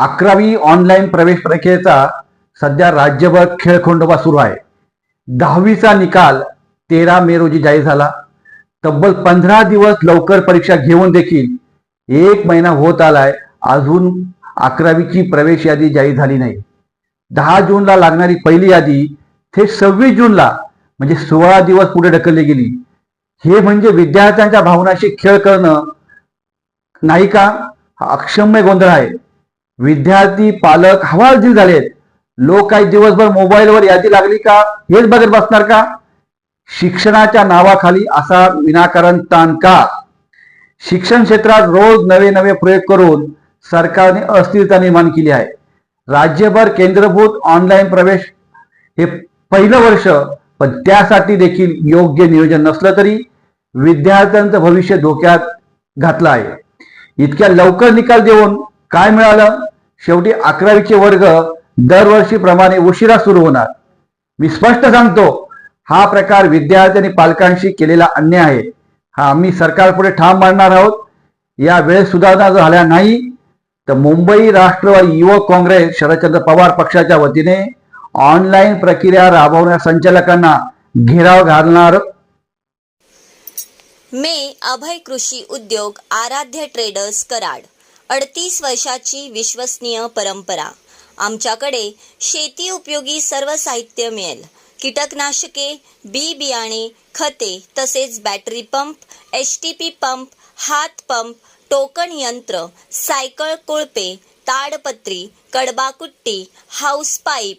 अकरावी ऑनलाईन प्रवेश परीक्षेचा सध्या राज्यभर खेळखंडोबा सुरू आहे. दहावीचा निकाल तेरा मे रोजी जाहीर झाला. तब्बल पंधरा दिवस लवकर परीक्षा घेऊन देखील एक महिना होत आलाय. अजून अकरावीची प्रवेश यादी जाहीर झाली नाही. दहा जूनला लागणारी पहिली यादी थेट सव्वीस जूनला म्हणजे सोळा दिवस पुढे ढकलली गेली. हे म्हणजे विद्यार्थ्यांच्या भावनाशी खेळ करणं नाही का? हा अक्षम्य गोंधळ आहे. विद्यार्थी पालक हवालदिल झालेत. लोक काही दिवसभर मोबाईलवर यादी लागली का? हेच बघत बसणार का? शिक्षणाच्या नावाखाली असा विनाकारण ताण का? शिक्षण क्षेत्रात रोज नवे नवे प्रयोग करून सरकारने अस्थिरता निर्माण केली आहे. राज्यभर केंद्रभूत ऑनलाईन प्रवेश हे पहिलं वर्ष पण त्यासाठी देखील योग्य नियोजन नसलं तरी विद्यार्थ्यांचं भविष्य धोक्यात घातलं आहे. इतक्या लवकर निकाल देऊन काय मिळालं? शेवटी अकरावीचे वर्ग दरवर्षीप्रमाणे उशिरा सुरू होणार. मी स्पष्ट सांगतो हा प्रकार विद्यार्थी आणि पालकांशी केलेला अन्याय आहे. हा आम्ही सरकारपुढे ठाम मांडणार आहोत. या वेळेस सुधारणा झाल्या नाही तर मुंबई राष्ट्रवादी युवक काँग्रेस शरदचंद्र पवार पक्षाच्या वतीने ऑनलाईन प्रक्रिया राबवणाऱ्या संचालकांना घेराव घालणार. मे अभय कृषी उद्योग आराध्य ट्रेडर्स कराड. अडतीस वर्षाची विश्वसनीय परंपरा. आमच्याकडे शेती उपयोगी सर्व साहित्य मिळेल. कीटकनाशके बी बियाणे खते तसेच battery pump H T P pump हात पंप टोकन यंत्र सायकल कोळपे ताडपत्री कडबाकुट्टी हाऊस पाईप